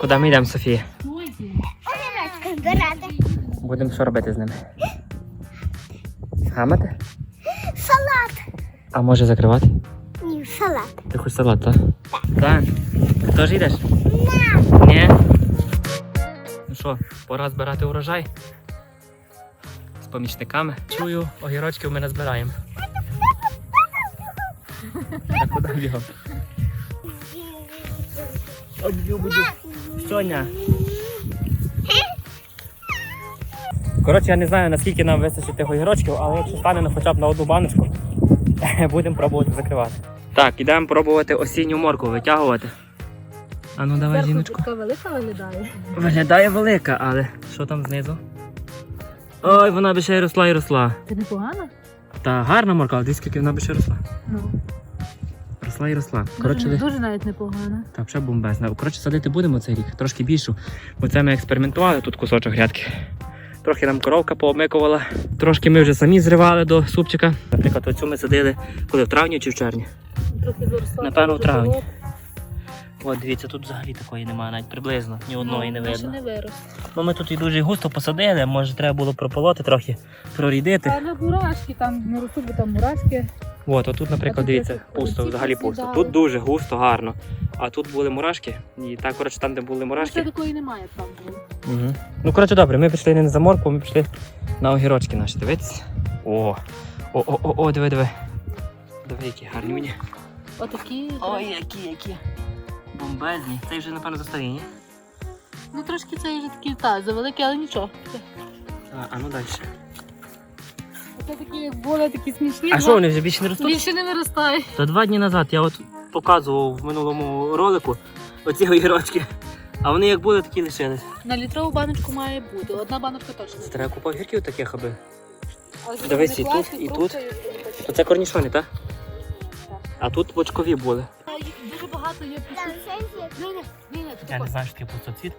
Куди ми йдемо, Софія? Огірочки збирати. Будемо що робити з ними? Гамати? Салат. А може закривати? Ні, салат. Ти хочеш салат, так? Так. Ти теж йдеш? Ні. Ну що, пора збирати урожай. З помічниками. Чую, огірочків ми назбираємо. А куди бігом? Соня. Коротше, я не знаю, наскільки нам вистачить тих огірочків, але якщо стане ну, хоча б на одну баночку, будемо пробувати закривати. Так, ідемо пробувати осінню морку витягувати. А ну давай, жіночку. Така велика виглядає. Виглядає велика, але що там знизу? Ой, вона би ще й росла і росла. Це непогано? Та гарна морка, але скільки вона би ще росла. Ну. Росла і росла. Дуже, Коротше, дуже навіть непогано. та вже бомбезна. Коротше, садити будемо цей рік, трошки більшу. Бо це ми експериментували тут кусочок грядки. Трохи нам коровка пообмикувала. Трошки ми вже самі зривали до супчика. Наприклад, оцю ми садили коли в травні чи в червні. Трохи заросла. Напевно, в травні. От дивіться, тут взагалі такої немає, навіть приблизно, ні одної не Ну, ще видно. не вирос. Ну ми тут і дуже густо посадили, може треба було прополоти трохи, прорідити. Але мурашки там не ростуть, бо там мурашки. От, отут, наприклад, тут дивіться, пусто, взагалі пусто. Тут дуже густо, гарно. А тут були мурашки, і так, коротше, там, де були Ще мурашки. такої немає там. було. Угу. Ну, коротше, добре, ми пішли не на заморку, ми пішли на огірочки наші. Дивіться. О, о, о, о, о, диви, диви. Диви, які гарні мені. Отакі. Ой, які, які. Бомбезні. Це вже, напевно, застаріння. Ну трошки це вже такі, так, завеликі, але нічого. А, а ну далі. Це такі, були, такі смішні. А два- що вони вже більше не ростуть? Більше не виростає. Та два дні назад я от показував в минулому ролику оці огірочки. А вони як були, такі лишились. На літрову баночку має бути. Одна баночка точно. Це треба купа огірків таких, аби. Дивись, і тут, і тут. фрукти, То це корнішони, так? Так. А тут бочкові були. Дуже багато є ні, Я не знаю, що таке пустоцвіт.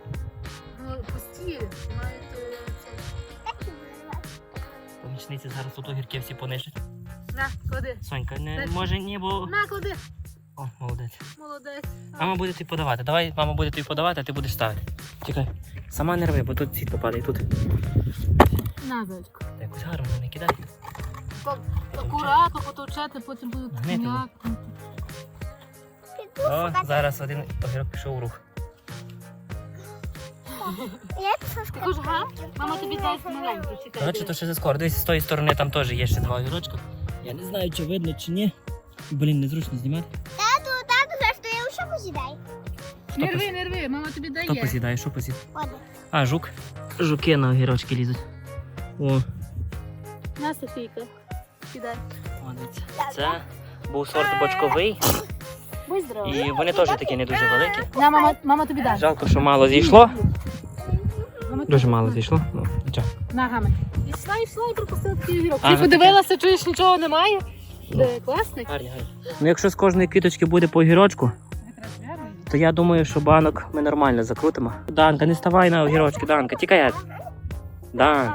Ну, пусті. Мають. Помічниці зараз тут огірки всі понищать. На, клади. Сонька, не Так. може ні, бо. На, клади. О, молодець. Молодець. Мама буде тобі подавати. Давай, мама буде тобі подавати, а ти будеш ставити. Чекай. Сама не рви, бо тут сітка падає тут. На. Та якось гарно не кидай. Акуратно потовчати, потім будуть Гнити м'якнути. О, зараз один огірок пішов у рух. Я пішов Ти кажеш, га? Мама тобі дасть маленький, чекай. Коротше, то ще за скоро. Дивись, з тої сторони там теж є ще два огірочка. Я не знаю, чи видно, чи ні. Блін, незручно знімати. Тату, тату, за що я ще посідай? Хто, Не пос... рви, не рви, мама тобі Хто дає. посідає? Що посід? А, жук. Жуки на огірочки лізуть. О, На, Софійка. Кидай. молодець. Це був сорт бочковий, Будь здорова. і вони теж такі не дуже великі. На, мама, мама тобі дасть. Жалко, що мало зійшло. Дуже мало зійшло. Ну, нічого. На. Ішла, ішла і пропустила такий. Ага, Ти подивилася, чуєш, нічого немає? Де, класний? Гарні, гарні. Ну, якщо з кожної квіточки буде по огірочку, то я думаю, що банок ми нормально закрутимо. Данка, не ставай на огірочки, Данка, тікай. геть. Дан.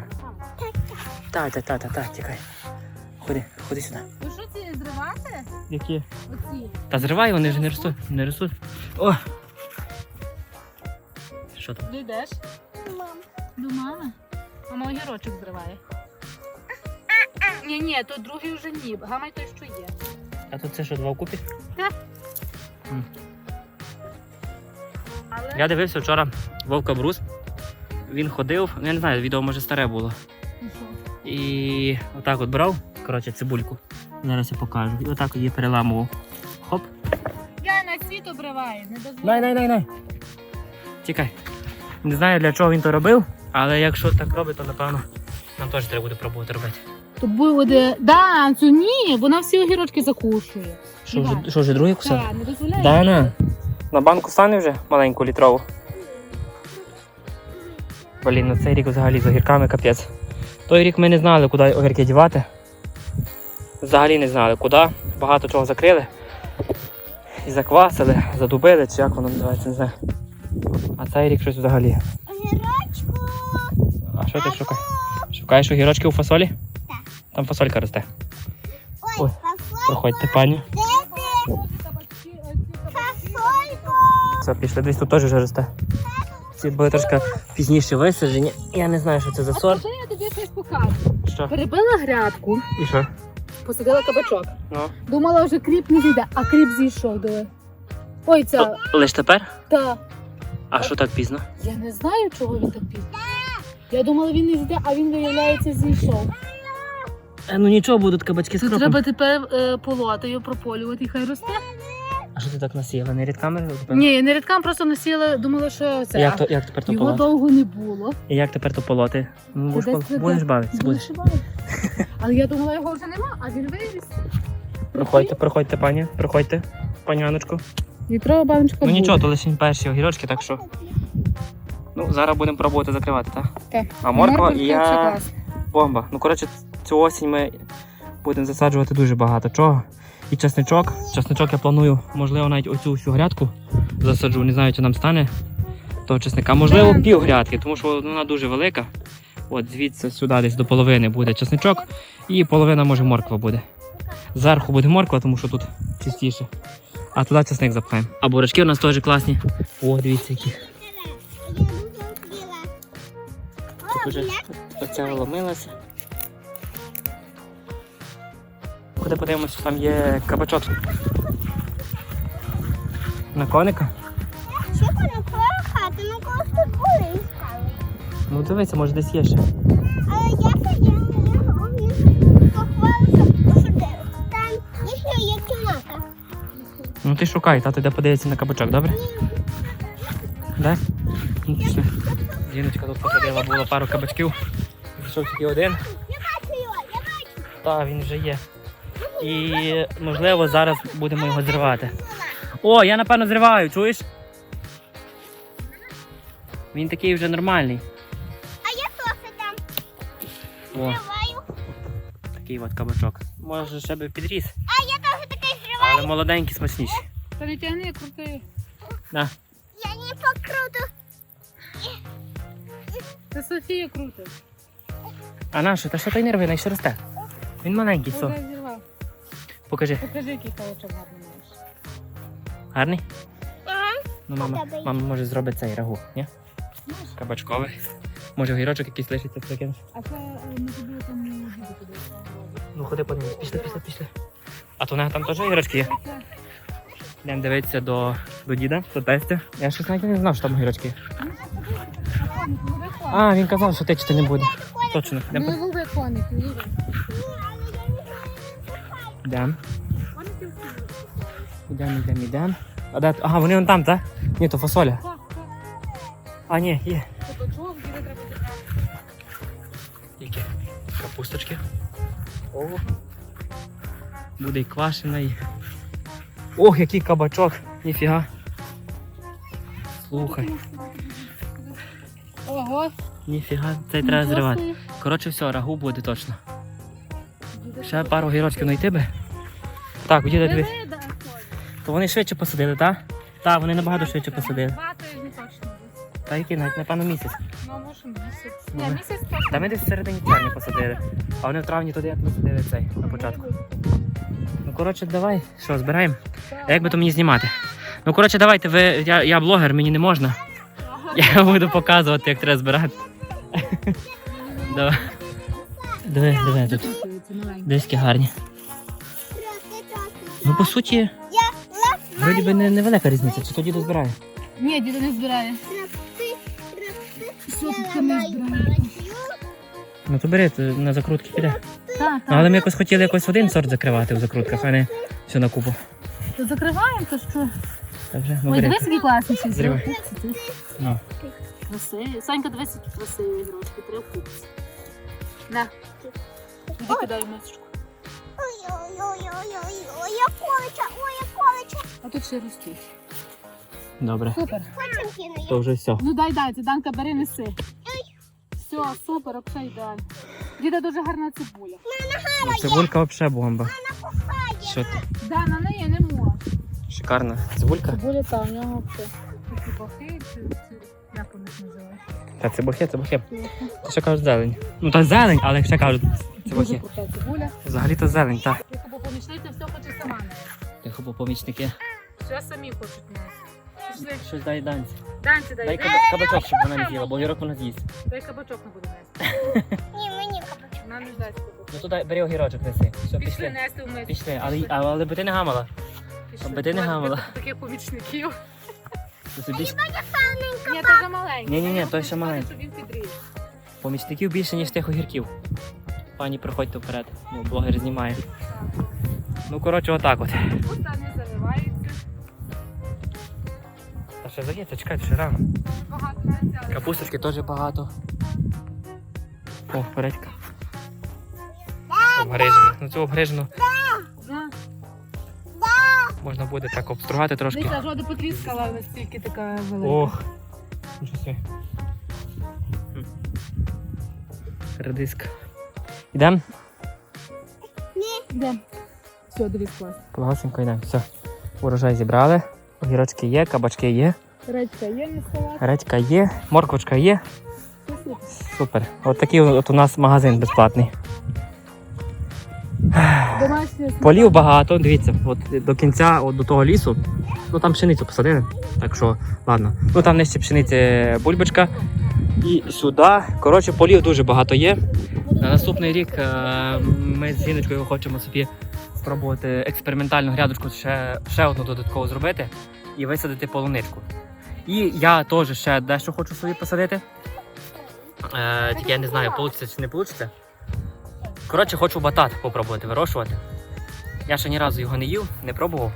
Та, та, та, та, та, тікай. Ходи, ходи сюди. Ви що ці зривати? Які? Оці. Та зривай, вони ж не ростуть. Не ростуть. О! Що там? Ти йдеш? Мам. До мами. Мама огірочок зриває. Ні, ні, то другий вже ні. Гамай той, що є. А тут це що, два вкупі? Але Я дивився вчора Вовка Брус. Він ходив, ну я не знаю, відео може старе було. Ну що? І отак от брав, коротше, цибульку. Зараз я покажу. І отак її переламував. Хоп. Я на світ обриваю, не дозволяю. Най, най, най, най. Тікай. Не знаю для чого він то робив, але якщо так робить, то напевно нам теж треба буде пробувати робити. То буде. Да, цю ні, вона всі огірочки закушує. Що вже, що вже другий кусок? Так, не дозволяє. Дана. На банку стане вже маленьку літрову. Блін, ну цей рік взагалі з огірками капець. Той рік ми не знали, куди огірки дівати. Взагалі не знали, куди. Багато чого закрили. І заквасили, задубили, чи як воно називається, не знаю. А цей рік щось взагалі. Огірочку. А що ти шукаєш? Шукаєш огірочки у фасолі? Так. Там фасолька росте. Ой, Ой. фасоль. Проходьте, пані. Все, пішли, десь тут теж вже росте. Ці були трошки пізніше висаджені. Я не знаю, що це за А сорт. скажи, я тобі щось покажу. Що? Перебила грядку, І що? посадила кабачок. Ну. Думала, вже кріп не зійде, а кріп зійшов, диви. Ой, ця, Лиш тепер? та. А що так пізно? Я не знаю, чого він так пізно. Я думала, він не зійде, а він, виявляється, зійшов. Е, ну нічого, будуть кабачки з Це кропом. треба тепер е, полотою прополювати, і хай росте. А що ти так насіяла? Не рід камери? Ні, я не рідкам просто носила, думала, що це. Як, то, як тепер то Його полоти? довго не було. І як тепер то полоти? Ну, будеш, десь пол- будеш бавитися. Будеш. Але я думала, його вже нема, а він виріс. Проходьте, проходьте, пані, проходьте, паняночку. Вітрова баночка Ну нічого, то лише перші огірочки, так що. Ну, зараз будемо пробувати закривати, так? Так. А морква і я бомба. Ну, коротше, цю осінь ми будемо засаджувати дуже багато чого. І чесничок. Чесничок я планую, можливо, навіть оцю всю грядку засаджу. Не знаю, чи нам стане того чесника. Можливо, Так. пів грядки, тому що вона дуже велика. От звідси сюди десь до половини буде чесничок, і половина може морква буде. Зверху буде морква, тому що тут чистіше. А туди чесник запхаємо. А бурачки у нас теж класні. О, дивіться, які. Тут уже оця вломилася. Куди подивимося, там є кабачок. На коника? Що коли хати, ну когось тут були. Ну дивися, може десь є ще. Але я Ну ти шукай, тато йде подивитися на кабачок, добре? Да? Ну, тут посадила було пару кабачків. Пішов тільки один. Та, він вже є. І можливо зараз будемо його зривати. О, я напевно зриваю, чуєш? Він такий вже нормальний. А я соси там О, зриваю. такий от кабачок. Може ще би підріс, але молоденький смачніший. Та не тягни, крути. На. Я не покруту. Це Софія крутить. А на що? Та що той нерви, най що росте? Він маленький, все. Зірвав. Покажи. Покажи, який кавачок гарний маєш. Гарний? Ага. Ну, мама, мама може зробить цей рагу, ні? Кабачковий. Може огірочок якийсь лишиться прикинеш? А це е, ми тобі там не буде туди. Ну ходи подивимось, пішли, пішли, пішли. А то у них там теж огірочки є. Йдемо дивитися до, до діда, до тестя. Я щось навіть не знав, що там огірочки. А, він казав, що течити не буде. Точно. Йдемо. Коник, не. Йдемо. Йдемо, йдемо, йдемо. А де? Ага, вони вон там, так? Ні, то фасоля. Так, так. А, ні, є. Кабачок, де треба. Які? Капусточки. О. Буде і квашена і. Ох, який кабачок! Ніфіга. Слухай, Ого. ніфіга, цей треба зривати. Коротше, все, рагу буде точно. Ще пару гірочків знайти би. Так, у діда дивись. То вони швидше посадили, так? Так, вони набагато швидше посадили. Два тижні точно. Та який навіть, напевно, місяць. Ну, може місяць. Ні, Ні, місяць точно. Та ми десь в середині червня посадили. А вони в травні туди як ми садили цей на початку. Коротше, давай, що, збираємо? А як би то мені знімати? Ну коротше, давайте, ви. Я, я блогер, мені не можна. Я буду показувати, як треба збирати. Давай. Диви, диви тут. Диски гарні. Ну по суті, вроді би не, невелика різниця, чи тоді дозбирає. Ні, діда не збирає. Що тут не збирає? Ну то бери, на закрутки піде. Так, так. але ми якось хотіли якось один сорт закривати в закрутках, а не все на купу. То закриваємо, то що? Та вже, ну Ой, бери. дивись, який класний ще Зривай. зробив. Ну. Красиві. Санька, дивись, які красиві ігрушки. Треба купити. На. Іди кидай мисочку. Ой-ой-ой-ой-ой, Я колеча, ой, я колеча. А тут ще ростуть. Добре. Супер. Хочем. То вже все. Ну дай, дай, це Данка, бери, неси. Все, супер, взагалі ідеально. Діда дуже гарна цибуля. Цибулька взагалі бомба. Що ти? Да, на неї не можна. Шикарна цибулька. Цибуля та у нього все. Такі бахи, чи як вони називають? Та цибухи, цибухи. Ти ще кажуть зелень. Ну та зелень, але ще кажуть Дуже цибухи. крута цибуля. Взагалі то зелень, так. Тихо, бо помічниця все хоче сама. Тихо, бо помічники. Все самі хочуть нас. Пішли. Щось дай данці. Данці дай. Дай каба- кабачок, щоб вона не з'їла, бо огірок вона з'їсть. Дай кабачок не буде нести. Ні, мені кабачок. Вона не дасть кабачок. Ну то дай, бери огірочок, неси. Все, Пішли пішли. нести в миску. Пішли, але, а- але би ти не гамала. Пішли. аби ти не Ось гамала. Таких помічників. Ти собі ж- Ні, то вже маленький. Ні-ні-ні, той ще Щоб маленький. він підріс. помічників більше, ніж тих огірків. Пані, проходьте вперед. Ну, блогер знімає. Ну, коротше, отак от. Куста не заливається. Ще зається, чекайте, ще рано. Капусточки теж багато. О, передька. Обгрижено. Ну цю обгрижену Да. можна буде так обстругати трошки. Дивіться, жода потріскала настільки така велика. Ох. Нічого собі. М. Редиска. Йдемо? Де? Все, дивись клас. Пласенько йдемо. Все. Урожай зібрали. Огірочки є, кабачки є, Редька є не салат. редька є, морквочка є. Супер. От такий от у нас магазин безплатний. Полів багато, дивіться, от до кінця, от до того лісу, ну там пшеницю посадили, так що ладно. Ну там нижче пшениці бульбочка. І сюди. Коротше, полів дуже багато є. На наступний рік е, ми з жіночкою хочемо собі спробувати експериментальну грядочку ще, ще одну додатково зробити і висадити полуничку. І я теж ще дещо хочу собі посадити. Е, тільки я не знаю, вийде чи не вийде. Коротше, хочу батат попробувати вирощувати. Я ще ні разу його не їв, не пробував.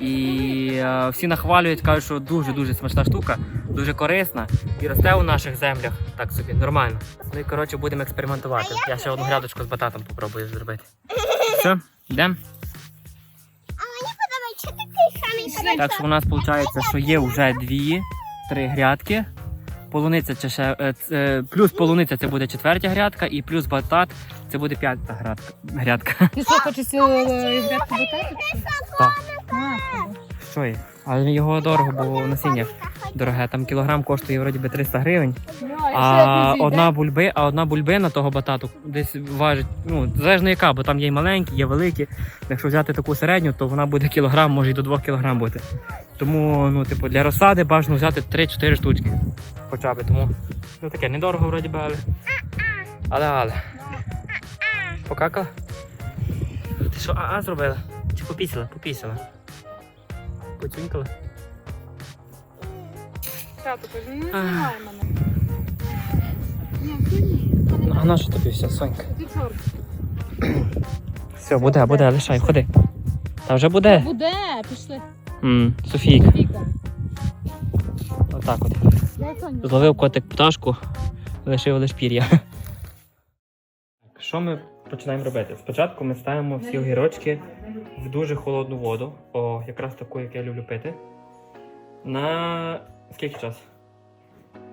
І е, всі нахвалюють, кажуть, що дуже-дуже смачна штука, дуже корисна і росте у наших землях так собі, нормально. Ну і коротше будемо експериментувати. Я ще одну грядочку з бататом попробую зробити. Все, йдемо. Так що у нас виходить, що є вже дві, три грядки. Полуниця це ще е, це- плюс полуниця це буде четвертя грядка, і плюс батат це буде п'ята грядка. грядка. Ти що, хочеш цю е, грядку батати? Так. А, Але його дорого, бо насіння дороге. Там кілограм коштує вроді би 300 гривень. А одна бульби, а одна бульбина того батату десь важить, ну, залежно яка, бо там є й маленькі, є великі. Якщо взяти таку середню, то вона буде кілограм, може й до 2 кілограм бути. Тому, ну, типу, для розсади бажано взяти 3-4 штучки. Хоча б тому. Ну таке, недорого вроді би, але. Але але. Покакала? Ти що, а-а зробила? Чи попісила? Попісила. Поцюнькала? Тату, кажу, не знімай мене. Ні, ти ні. Ну, а на що тобі все, Сонька? Ти чорт. Все, буде, буде, лишай, ходи. Та вже буде. Буде, пішли. м Софійка. Фіка. Отак от. Соню. Зловив котик пташку, лишив лиш пір'я. Що ми починаємо робити? Спочатку ми ставимо всі огірочки в дуже холодну воду, о, якраз таку, як я люблю пити. На скільки часу?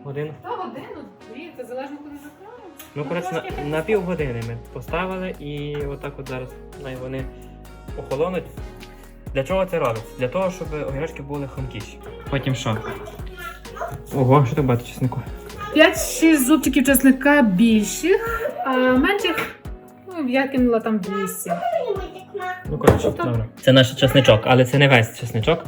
Годину? Та годину, дві, це залежно коли закриваємо. Ну, коротше, на, на пів години ми поставили і отак от зараз най вони охолонуть. Для чого це робиться? Для того, щоб огірочки були хрумкіші. Потім що? Ого, що так багато чеснику? 5-6 зубчиків чесника більших, а менших, ну, я кинула там 200. Ну, коротше, добре. Це наш чесничок, але це не весь чесничок.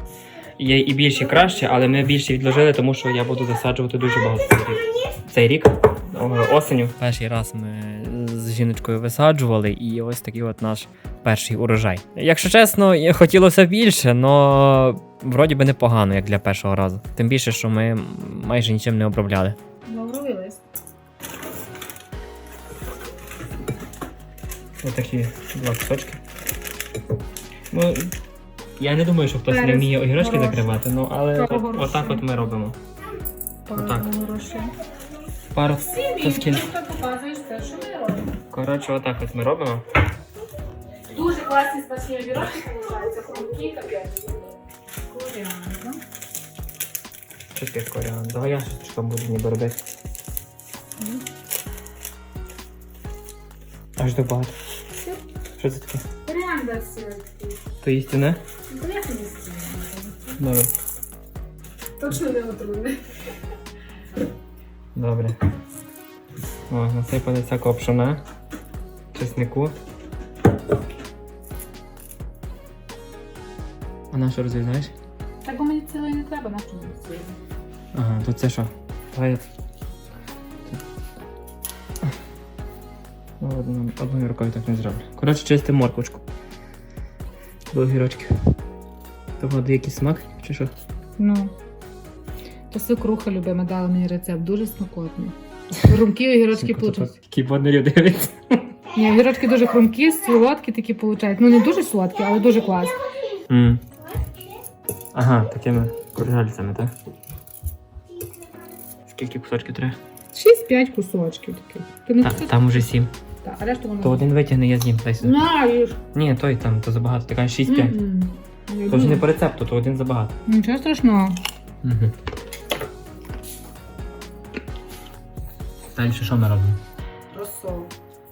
Є і більші краще, але ми більше відложили, тому що я буду засаджувати дуже багато цей рік. Цей рік о, осеню. Перший раз ми з жіночкою висаджували, і ось такий от наш перший урожай. Якщо чесно, хотілося більше, але вроді би непогано, як для першого разу. Тим більше, що ми майже нічим не обробляли. Ось такі два кусочки. Ну, я не думаю, що хтось не Перець вміє огірочки горошок. закривати, ну але Пару от- горошин. отак от ми робимо. Отак. Пару Це скільки? ти показуєш те, що ми робимо. Коротше, отак от ми робимо. Дуже класні смачні огірочки получаються, хрумкі, капець. Коріандр. Що таке коріан? Давай я щось що буду ніби робити. Аж до багато. Що це таке? Коріандр сілки. То істине? Ну, як не стіна? Добре. Точно не отруйне. Добре. О, насипали всякого пшона, чеснику. А на що розрізаєш? Так бо мені цілої не треба, на що мені? Ага, то це що? Давай. Одною рукою так не зроблю. Коротше, чистим морквочку. До огірочків. Того який смак, чи що? Ну. То свекруха любима дала мені рецепт, дуже смакотний. Хрумкі огірочки получать. Кібонерів дивиться. Ні, огірочки дуже хрумкі, солодкі такі получають. Ну не дуже солодкі, але дуже класні. Mm. Ага, такими кургальцями, так? Скільки кусочків треба? 6-5 кусочків таких. Ти не Та, там уже сім. Так, а решту воно. То один витягне, я з'їм. Дай сюди. На, їж. Ні, той там, то забагато. Така 6-5. М-м. То ж не по рецепту, то один забагато. Нічого страшного. Угу. Далі що ми робимо? Розсол.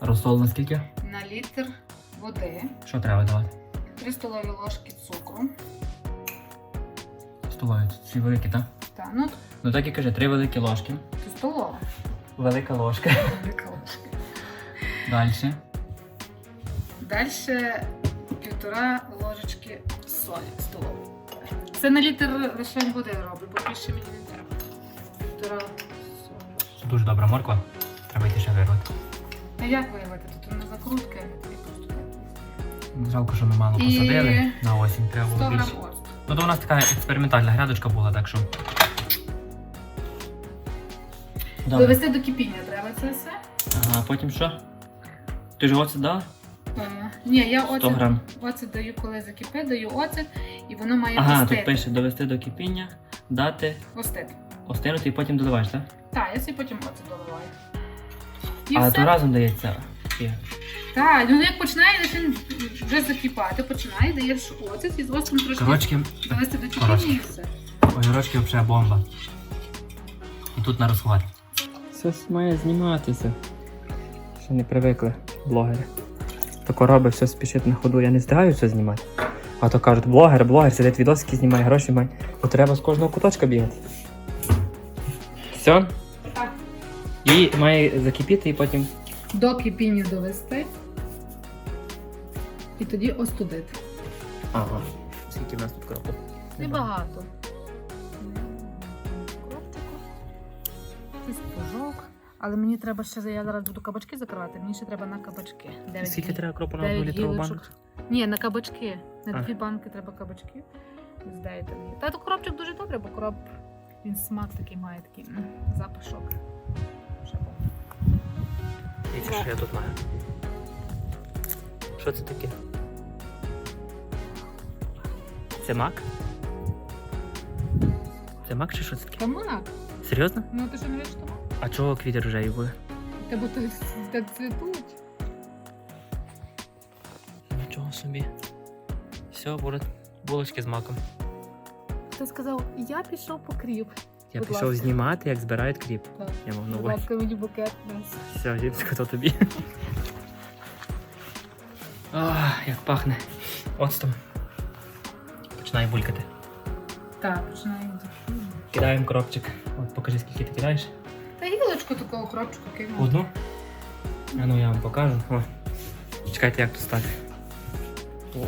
Розсол на скільки? На літр води, Що треба давати? 3 столові ложки цукру. Столові, ці великі, так? Та, ну, Ну так і каже, три великі ложки. це столова. Велика ложка. Велика ложка. Далі. Далі півтора ложечки солі столової. Це на літр лише води роблю, бо більше мені не треба. Півтора солі. Дуже добра морква. Треба йти ще вирвати. А як виявити? Тут не закрутки. Жалко, що ми мало І- посадили на осінь, треба 100 було грам більше. оцту. Ну то у нас така експериментальна грядочка була, так що. Добре. Довести до кипіння треба це все. Ага, потім що? Ти ж оце дала? Е, ні, я 100 оцет, грам. оцет даю, коли закипить, даю оцет, і воно має Ага, остити. тут пише довести до кипіння, дати, Остити. остинути і потім доливаєш, так? Так, я собі потім оцет доливаю. І Але все. то разом дається. Так, ну як починає він вже закипати, починає, даєш оцет і з оцтом трошки Коротше, довести до кипіння і все. огірочки взагалі бомба. І тут на розхват. Це має зніматися. Ще не привикли блогери. Тако робить, все спішить на ходу. Я не встигаю все знімати. А то кажуть, блогер, блогер, сидить відосики, знімає, гроші має. Бо треба з кожного куточка бігати. Все? Так. І має закипіти і потім. До кипіння довести. І тоді остудити. Ага. Скільки в нас тут кропу? Небагато. Кропчику. Це спожок. Але мені треба ще, я зараз буду кабачки закривати, мені ще треба на кабачки. Дев'ять Скільки гіль- треба кропу на дев'ять одну літрову гілочок. банку? Ні, на кабачки. На А. дві банки треба кабачки. Здаєте мені. Та то коробчик дуже добре, бо короб він смак такий має такий м, запашок. Ще. Дивіться, що я тут маю. Що це таке? Це мак? Це мак чи що це таке? Та мак. Серйозно? Ну ти що не віриш тому? А чого квіти рожеві були? Та бо то так цвітуть. Нічого собі. Все, будуть булочки з маком. Ти сказав, я пішов по кріп. Я Будь пішов ласка. знімати, як збирають кріп. Так. Я мав Будь ласка, мені букет нес. Все, Жінська, то тобі. Ах, як пахне. Оцтом. Починає булькати. Так, починаю. Кидаємо кропчик. От покажи, скільки ти кидаєш. Та гілочку такого кропчику кинув. Одну? А ну я вам покажу. О. Чекайте, як тут стати. О.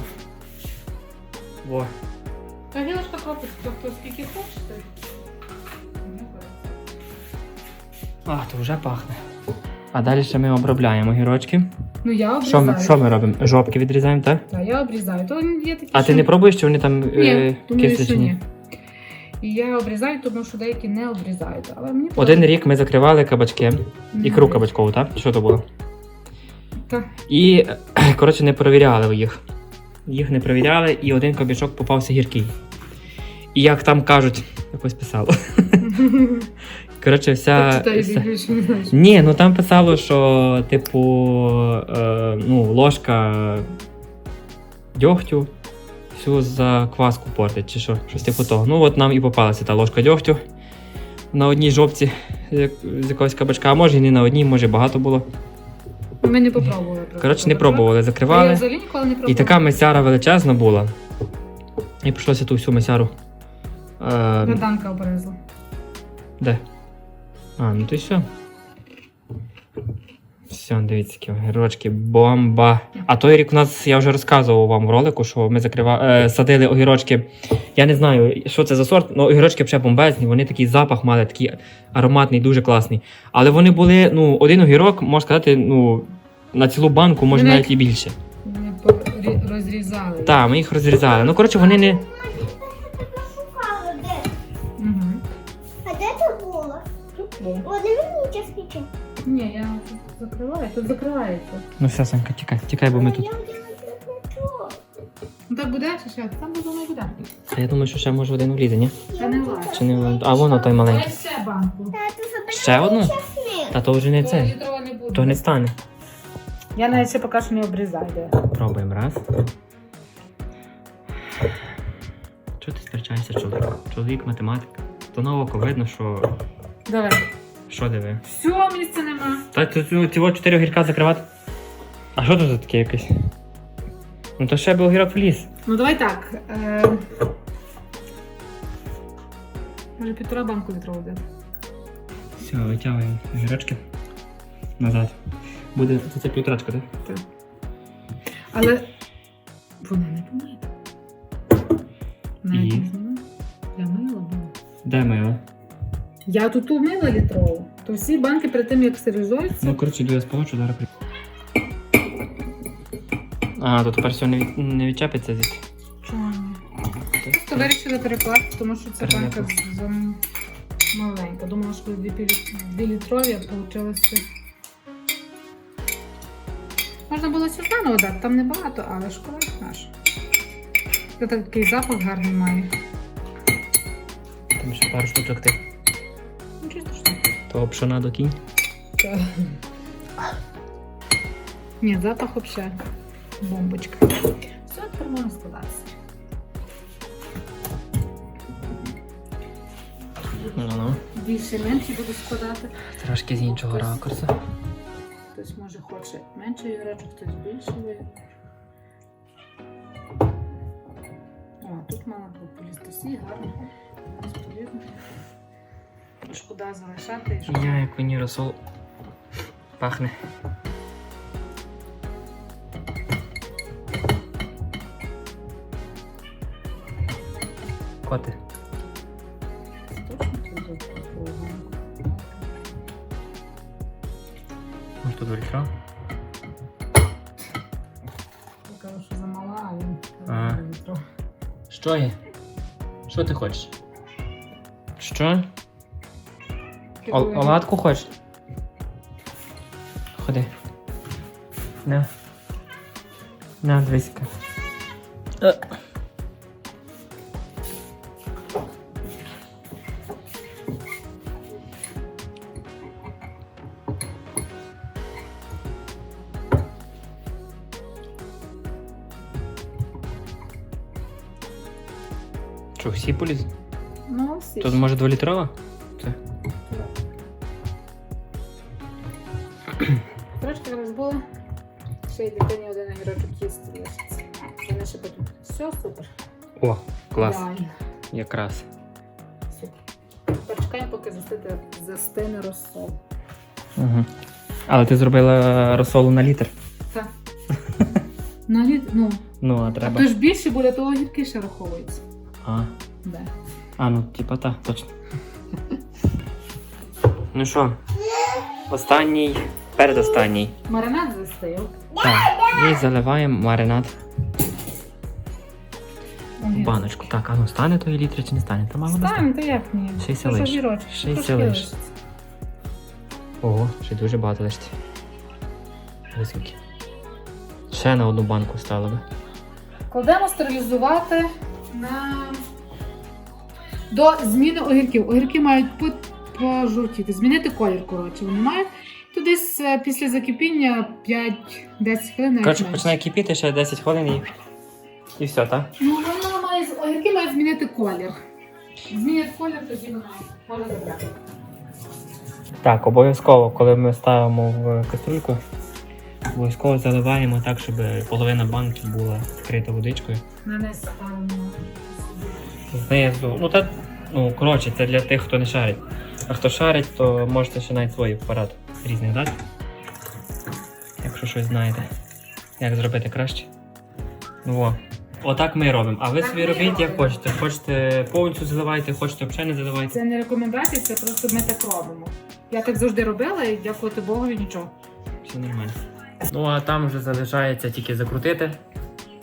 Во. Та гілочка кропчик, тобто скільки хочете. А, то вже пахне. А далі ще ми обробляємо гірочки. Ну я Що обрізаю. ми, що ми робимо? Жопки відрізаємо, так? Та я обрізаю. То є такі, А що- ти не пробуєш, чи вони там Ні, е, думаю, що кисличні? ні. І я обрізаю, тому що деякі не обрізають. Але мені Один рік ми закривали кабачки. Ікру кабачкову, так? Що то було? Так. І, коротше, не перевіряли їх. Їх не перевіряли, і один кабачок попався гіркий. І як там кажуть, якось писало. Коротше, вся. Ні, ну там писало, що, типу, е, ну, ложка дьогтю всю закваску портить, чи що, щось типу того. Ну, от нам і попалася та ложка дьогтю на одній жопці з якогось кабачка, а може і не на одній, може багато було. Ми не попробували. Коротше, не пробували, Я закривали. взагалі ніколи не пробувала. І така месяра величезна була. І прийшлося ту всю месяру. Е, Богданка обрезла. де? А, ну то й все. Все, дивіться, які огірочки, бомба. А той рік у нас, я вже розказував вам в ролику, що ми закрива... е, садили огірочки. Я не знаю, що це за сорт, але огірочки вже бомбезні, вони такий запах мали, такий ароматний, дуже класний. Але вони були, ну, один огірок, можна сказати, ну, на цілу банку, може навіть і більше. Вони порі- розрізали. Так, ми їх розрізали. Ну, коротше, вони не. Де. Угу. А де це було? Вони мені частичок. Ні, я тут закриваю, тут закривається. Ну все, Санька, тікай, тікай, бо ми тут. Ну так буде, чи ще? Там буде не буде. А я думаю, що ще може один влізе, ні? Та не влазить. Чи не А воно той маленький. Дай ще банку. Ще одну? Та то вже не То це. літрова не буде. То не стане. Я навіть ще поки що не обрізаю. де. Пробуємо раз. Чого ти сперечаєшся, чоловік? Чоловік, математик. То на око видно, що. Давай. Що диви? Все, місця нема. Та ці от чотири огірка закривати. А що тут за таке якесь? Ну то ще би огірок вліз. Ну давай так. Е... Може півтора банку де. Все, витягуємо огірочки назад. Буде це, це півторачка, так? Так. Але вона не помиє. Навіть І? не знаю. Я мила була. Де ми його? Я тут умила літрову. То всі банки перед тим, як стерилізуються, Ну, коротше, йду я сполочу, зараз при. А, то тепер все не, від... не відчепиться звідси. чого ні? Просто вирішили перекласти, тому що ця банка Переляпав. маленька. Думала, що дві, пів- дві літрові, а вийшло. Можна було сюди дати, там небагато, але шкода наш. Це такий запах гарний має. Там ще пару штучок ти. Ну. Того пшона докинь. Ні, запах взагалі бомбочка. Все, тепер можна складатися. Ну, ну. Більше менше буду складати. Трошки з іншого ракурсу. Хтось може хоче менше іграчок, хтось більше. О, тут мало було полізти гарно. Безполезно. Шкода залишати шкода. Я як мені розсол пахне. Коти. Може тут вольфра? Я кажу, що замала, а він трохи. Що є? Що ти хочеш? Що? Ол- оладку хочеш? Ходи. На. На, дивись-ка. Е. Що, всі поліз? Ну, всі. Тут може 2 літрова? Все, супер. О, клас. Ідеально. Якраз. Супер. Тепер чекаємо, поки застити, застине розсол. Угу. Але ти зробила розсолу на літр. Так. На літ, ну, Ну, а а треба. то ж більше буде, то гіркіше раховується. А, Да. а ну, типа так, точно. ну що, останній, передостанній. Маринад застив. Так, і заливаємо маринад в баночку. Так, а ну стане той літр чи не стане? Та мало стане. То як ні? Ще й Це ж селиш. огірочок, Ще й трошки лишиться. Ого, ще дуже багато лишиться. Ось скільки. Ще на одну банку стало би. Кладемо стерилізувати на... до зміни огірків. Огірки мають по- пожовтіти, змінити колір, коротше. Вони мають то десь е, після закипіння 5-10 хвилин. навіть Коротше, менше. починає кипіти ще 10 хвилин і. І все, так? Ну, вона має, огірки мають змінити колір. Змінять колір, тоді вона може забрати. Так, обов'язково, коли ми ставимо в каструльку, обов'язково заливаємо так, щоб половина банки була вкрита водичкою. На неї. Знизу. Ну та ну коротше, це для тих, хто не шарить. А хто шарить, то можете ще навіть свої апарат різних дати. якщо щось знаєте. Як зробити краще. Ну о. Отак ми робимо. А ви Так собі ми робіть як робимо. хочете. Хочете повністю заливайте, хочете взагалі не заливайте. Це не рекомендації, це просто ми так робимо. Я так завжди робила і дякувати Богу нічого. Все нормально. Ну а там вже залишається тільки закрутити,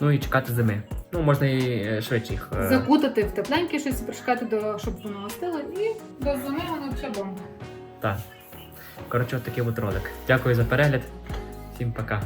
ну і чекати зими. Ну, можна і е, швидше їх. е, Закутати в тепленьке щось, причекати, до, щоб воно остило, і до зими воно все бомба. Так. Коротше, от такий от ролик. Дякую за перегляд. Всім пока.